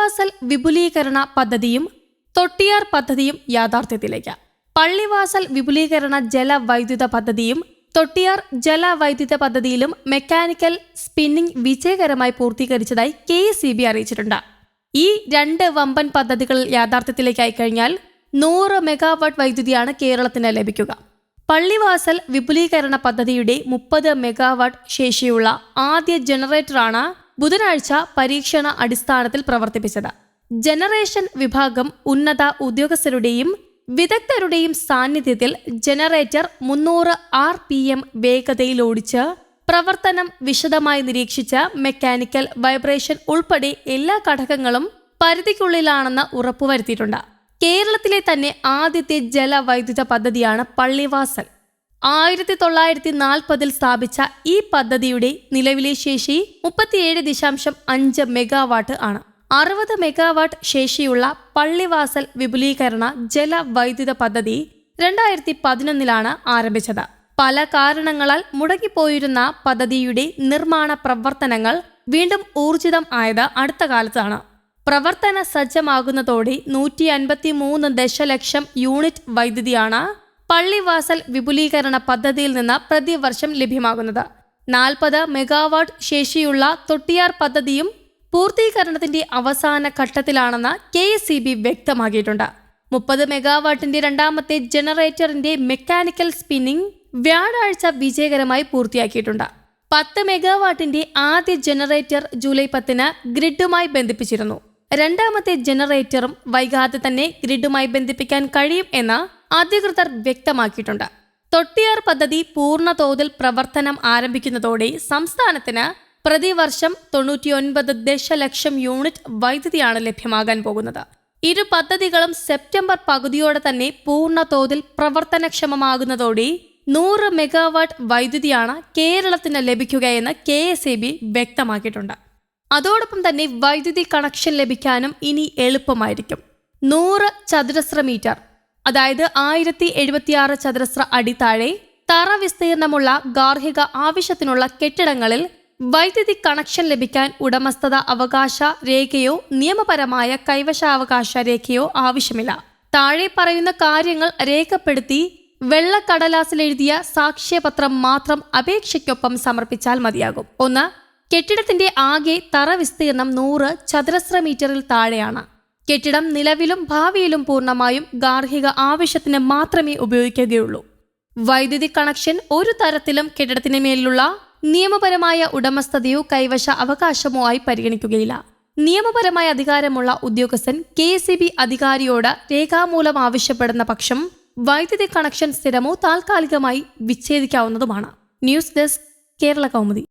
പള്ളിവാസൽ വിപുലീകരണ പദ്ധതിയും തൊട്ടിയാർ പദ്ധതിയും യാഥാർത്ഥ്യത്തിലേക്ക്. പള്ളിവാസൽ വിപുലീകരണ ജലവൈദ്യുത പദ്ധതിയും തൊട്ടിയാർ ജലവൈദ്യുത പദ്ധതിയിലും മെക്കാനിക്കൽ സ്പിന്നിംഗ് വിജയകരമായി പൂർത്തീകരിച്ചതായി കെ സി ബി അറിയിച്ചിട്ടുണ്ട്. ഈ രണ്ട് വമ്പൻ പദ്ധതികൾ യാഥാർത്ഥ്യത്തിലേക്കായി കഴിഞ്ഞാൽ നൂറ് മെഗാവാട്ട് വൈദ്യുതിയാണ് കേരളത്തിന് ലഭിക്കുക. പള്ളിവാസൽ വിപുലീകരണ പദ്ധതിയുടെ മുപ്പത് മെഗാവാട്ട് ശേഷിയുള്ള ആദ്യ ജനറേറ്ററാണ് ബുധനാഴ്ച പരീക്ഷണ അടിസ്ഥാനത്തിൽ പ്രവർത്തിപ്പിച്ചത്. ജനറേഷൻ വിഭാഗം ഉന്നത ഉദ്യോഗസ്ഥരുടെയും വിദഗ്ധരുടെയും സാന്നിധ്യത്തിൽ ജനറേറ്റർ മുന്നൂറ് ആർ പി എം വേഗതയിൽ ഓടിച്ച് പ്രവർത്തനം വിശദമായി നിരീക്ഷിച്ച മെക്കാനിക്കൽ വൈബ്രേഷൻ ഉൾപ്പെടെ എല്ലാ ഘടകങ്ങളും പരിധിക്കുള്ളിലാണെന്ന് ഉറപ്പുവരുത്തിയിട്ടുണ്ട്. കേരളത്തിലെ തന്നെ ആദ്യത്തെ ജലവൈദ്യുത പദ്ധതിയാണ് പള്ളിവാസൽ. ആയിരത്തി തൊള്ളായിരത്തി നാൽപ്പതിൽ സ്ഥാപിച്ച ഈ പദ്ധതിയുടെ നിലവിലെ ശേഷി മുപ്പത്തിയേഴ് ദശാംശം അഞ്ച് മെഗാവാട്ട് ആണ്. അറുപത് മെഗാവാട്ട് ശേഷിയുള്ള പള്ളിവാസൽ വിപുലീകരണ ജലവൈദ്യുത പദ്ധതി രണ്ടായിരത്തി പതിനൊന്നിലാണ് ആരംഭിച്ചത്. പല കാരണങ്ങളാൽ മുടങ്ങിപ്പോയിരുന്ന പദ്ധതിയുടെ നിർമ്മാണ പ്രവർത്തനങ്ങൾ വീണ്ടും ഊർജിതം ആയത് അടുത്ത കാലത്താണ്. പ്രവർത്തന സജ്ജമാകുന്നതോടെ നൂറ്റി അൻപത്തി മൂന്ന് ദശലക്ഷം യൂണിറ്റ് വൈദ്യുതിയാണ് പള്ളിവാസൽ വിപുലീകരണ പദ്ധതിയിൽ നിന്ന് പ്രതിവർഷം ലഭ്യമാകുന്നത്. നാൽപ്പത് മെഗാവാട്ട് ശേഷിയുള്ള തൊട്ടിയാർ പദ്ധതിയും പൂർത്തീകരണത്തിന്റെ അവസാന ഘട്ടത്തിലാണെന്ന് കെ എസ് വ്യക്തമാക്കിയിട്ടുണ്ട്. മുപ്പത് മെഗാവാട്ടിന്റെ രണ്ടാമത്തെ ജനറേറ്ററിന്റെ മെക്കാനിക്കൽ സ്പിന്നിംഗ് വ്യാഴാഴ്ച വിജയകരമായി പൂർത്തിയാക്കിയിട്ടുണ്ട്. പത്ത് മെഗാവാട്ടിന്റെ ആദ്യ ജനറേറ്റർ ജൂലൈ പത്തിന് ഗ്രിഡുമായി ബന്ധിപ്പിച്ചിരുന്നു. രണ്ടാമത്തെ ജനറേറ്ററും വൈകാതെ തന്നെ ഗ്രിഡുമായി ബന്ധിപ്പിക്കാൻ കഴിയും എന്ന് അധികൃതർ വ്യക്തമാക്കിയിട്ടുണ്ട്. തൊട്ടിയാർ പദ്ധതി പൂർണ തോതിൽ പ്രവർത്തനം ആരംഭിക്കുന്നതോടെ സംസ്ഥാനത്തിന് പ്രതിവർഷം തൊണ്ണൂറ്റിയൊൻപത് ദശലക്ഷം യൂണിറ്റ് വൈദ്യുതിയാണ് ലഭ്യമാകാൻ പോകുന്നത്. ഇരു പദ്ധതികളും സെപ്റ്റംബർ പകുതിയോടെ തന്നെ പൂർണ തോതിൽ പ്രവർത്തനക്ഷമമാകുന്നതോടെ നൂറ് മെഗാവാട്ട് വൈദ്യുതിയാണ് കേരളത്തിന് ലഭിക്കുകയെന്ന് കെ എസ് എ ബി വ്യക്തമാക്കിയിട്ടുണ്ട്. അതോടൊപ്പം തന്നെ വൈദ്യുതി കണക്ഷൻ ലഭിക്കാനും ഇനി എളുപ്പമായിരിക്കും. നൂറ് ചതുരശ്ര മീറ്റർ അതായത് ആയിരത്തി എഴുപത്തിയാറ് ചതുരശ്ര അടി താഴെ തറ വിസ്തീർണമുള്ള ഗാർഹിക ആവശ്യത്തിനുള്ള കെട്ടിടങ്ങളിൽ വൈദ്യുതി കണക്ഷൻ ലഭിക്കാൻ ഉടമസ്ഥത അവകാശ രേഖയോ നിയമപരമായ കൈവശാവകാശ രേഖയോ ആവശ്യമില്ല. താഴെ പറയുന്ന കാര്യങ്ങൾ രേഖപ്പെടുത്തി വെള്ളക്കടലാസിലെഴുതിയ സാക്ഷ്യപത്രം മാത്രം അപേക്ഷയ്ക്കൊപ്പം സമർപ്പിച്ചാൽ മതിയാകും. ഒന്ന് കെട്ടിടത്തിന്റെ ആകെ തറ വിസ്തീർണം നൂറ് ചതുരശ്ര മീറ്ററിൽ താഴെയാണ്. കെട്ടിടം നിലവിലും ഭാവിയിലും പൂർണമായും ഗാർഹിക ആവശ്യത്തിന് മാത്രമേ ഉപയോഗിക്കുകയുള്ളൂ. വൈദ്യുതി കണക്ഷൻ ഒരു തരത്തിലും കെട്ടിടത്തിന് മേലുള്ള നിയമപരമായ ഉടമസ്ഥതയോ കൈവശ അവകാശമോ ആയി പരിഗണിക്കുകയില്ല. നിയമപരമായ അധികാരമുള്ള ഉദ്യോഗസ്ഥൻ കെ സി ബി അധികാരിയോട് രേഖാമൂലം ആവശ്യപ്പെടുന്ന പക്ഷം വൈദ്യുതി കണക്ഷൻ സ്ഥിരമോ താൽക്കാലികമായി വിച്ഛേദിക്കാവുന്നതുമാണ്. News desk Kerala Kaumudi.